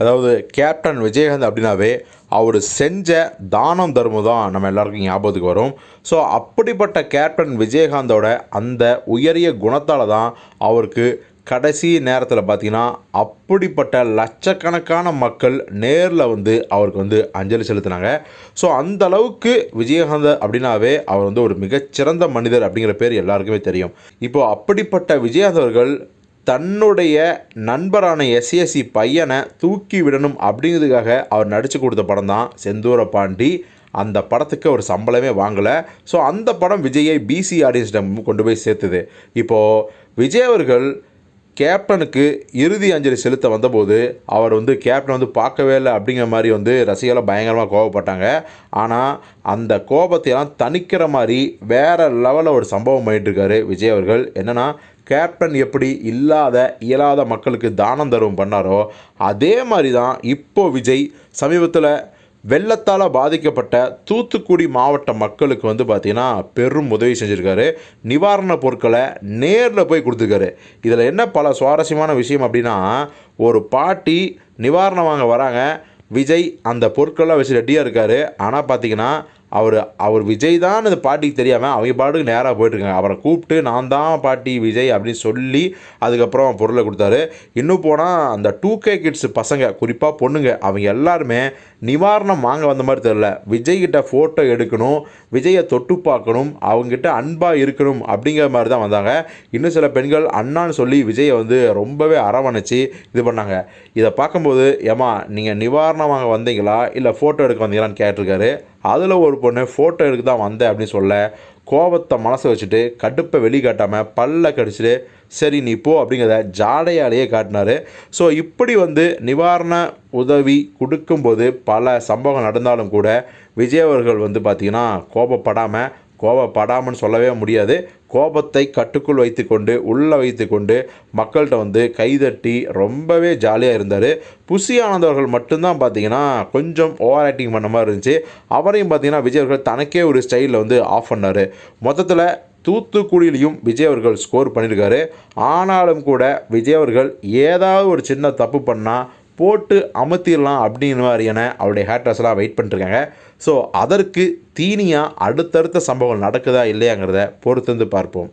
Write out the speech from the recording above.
அதாவது கேப்டன் விஜயகாந்த் அப்படின்னாவே அவர் செஞ்ச தானம் தர்மம் தான் நம்ம எல்லாருக்கும் ஞாபகத்துக்கு வரும். ஸோ அப்படிப்பட்ட கேப்டன் விஜயகாந்தோட அந்த உயரிய குணத்தால் தான் அவருக்கு கடைசி நேரத்தில் பார்த்திங்கன்னா அப்படிப்பட்ட லட்சக்கணக்கான மக்கள் நேரில் வந்து அவருக்கு வந்து அஞ்சலி செலுத்தினாங்க. ஸோ அந்த அளவுக்கு விஜயகாந்த் அப்படின்னாவே அவர் வந்து ஒரு மிகச்சிறந்த மனிதர் அப்படிங்கிற பேர் எல்லாருக்குமே தெரியும். இப்போது அப்படிப்பட்ட விஜயகாந்த் அவர்கள் தன்னுடைய நண்பரான எஸ்எஸ்சி பையனை தூக்கி விடணும் அப்படிங்கிறதுக்காக அவர் நடித்து கொடுத்த படம் தான் செந்தூர பாண்டி. அந்த படத்துக்கு ஒரு சம்பளமே வாங்கலை. ஸோ அந்த படம் விஜயை பிசி ஆடியன்ஸிடம் கொண்டு போய் சேர்த்துது. இப்போது விஜய் அவர்கள் கேப்டனுக்கு இறுதி அஞ்சலி செலுத்த வந்தபோது அவர் வந்து கேப்டன் வந்து பார்க்கவே இல்லை அப்படிங்கிற மாதிரி வந்து ரசிகர்கள் பயங்கரமாக கோவப்பட்டாங்க. ஆனால் அந்த கோபத்தையெல்லாம் தணிக்கிற மாதிரி வேறு லெவலில் ஒரு சம்பவம் பண்ணிட்டுருக்காரு விஜய் அவர்கள். என்னென்னா கேப்டன் எப்படி இல்லாத இயலாத மக்களுக்கு தானம் தருவம் பண்ணாரோ அதே மாதிரி தான் இப்போ விஜய் சமீபத்தில் வெள்ளத்தால் பாதிக்கப்பட்ட தூத்துக்குடி மாவட்ட மக்களுக்கு வந்து பார்த்திங்கன்னா பெரும் உதவி செஞ்சுருக்காரு. நிவாரணப் பொருட்களை நேரில் போய் கொடுத்துருக்காரு. இதில் என்ன பல சுவாரஸ்யமான விஷயம் அப்படின்னா ஒரு பாட்டி நிவாரணம் வாங்க வராங்க. விஜய் அந்த பொருட்கள்லாம் வச்சு ரெடியாக இருக்கார். ஆனால் பார்த்திங்கன்னா அவர் அவர் விஜய் தான் இந்த பாட்டிக்கு தெரியாமல் அவங்க பாட்டுக்கு நேராக போயிட்டுருக்காங்க. அவரை கூப்பிட்டு நான் தான் பாட்டி விஜய் அப்படின்னு சொல்லி அதுக்கப்புறம் பொருளை கொடுத்தாரு. இன்னும் போனால் அந்த டூ கே கிட்ஸ் பசங்க குறிப்பாக பொண்ணுங்க அவங்க எல்லாருமே நிவாரணம் வாங்க வந்த மாதிரி தெரில விஜய்கிட்ட ஃபோட்டோ எடுக்கணும் விஜயை தொட்டு பார்க்கணும் அவங்ககிட்ட அன்பாக இருக்கணும் அப்படிங்கிற மாதிரி தான் வந்தாங்க. இன்னும் சில பெண்கள் அண்ணான்னு சொல்லி விஜயை வந்து ரொம்பவே அரவணைச்சி இது பண்ணாங்க. இதை பார்க்கும்போது ஏமா நீங்கள் நிவாரணம் வாங்க வந்தீங்களா? இல்லை ஃபோட்டோ எடுக்க வந்தீங்களான்னு கேட்டிருக்காரு. அதில் ஒரு பொண்ணு ஃபோட்டோ எடுக்க தான் வந்தேன் அப்படின்னு சொல்ல. கோபத்தை மனசை வச்சுட்டு கடுப்பை வெளிக்காட்டாமல் பல்ல கடிச்சிட்டு சரி நீ போ அப்படிங்கிறத ஜாடையாலேயே காட்டினார். ஸோ இப்படி வந்து நிவாரண உதவி கொடுக்கும்போது பல சம்பவம் நடந்தாலும் கூட விஜய் அவர்கள் வந்து பார்த்திங்கன்னா கோபப்படாமல் கோபப்படாமல் சொல்லவே முடியாது. கோபத்தை கட்டுக்குள் வைத்துக்கொண்டு உள்ளே வைத்துக்கொண்டு மக்கள்கிட்ட வந்து கைதட்டி ரொம்பவே ஜாலியாக இருந்தார். புசி ஆனந்த் அவர்கள் மட்டும்தான் பார்த்தீங்கன்னா கொஞ்சம் ஓவர் ஆக்டிங் பண்ண மாதிரி இருந்துச்சு. அவரையும் பார்த்தீங்கன்னா விஜய் அவர்கள் தனக்கே ஒரு ஸ்டைலில் வந்து ஆஃப் பண்ணார். மொத்தத்தில் தூத்துக்குடியிலையும் விஜய் அவர்கள் ஸ்கோர் பண்ணியிருக்காரு ஆனாலும் கூட விஜய் அவர்கள் ஏதாவது ஒரு சின்ன தப்பு பண்ணால் போட்டு அமுத்திடலாம் அப்படிங்கிற மாதிரியான அவருடைய ஹேட்டர்ஸ்லாம் வெயிட் பண்ணிருக்காங்க. ஸோ அதற்கு தீனியாக அடுத்தடுத்த சம்பவங்கள் நடக்குதா இல்லையாங்கிறத பொறுத்திருந்து பார்ப்போம்.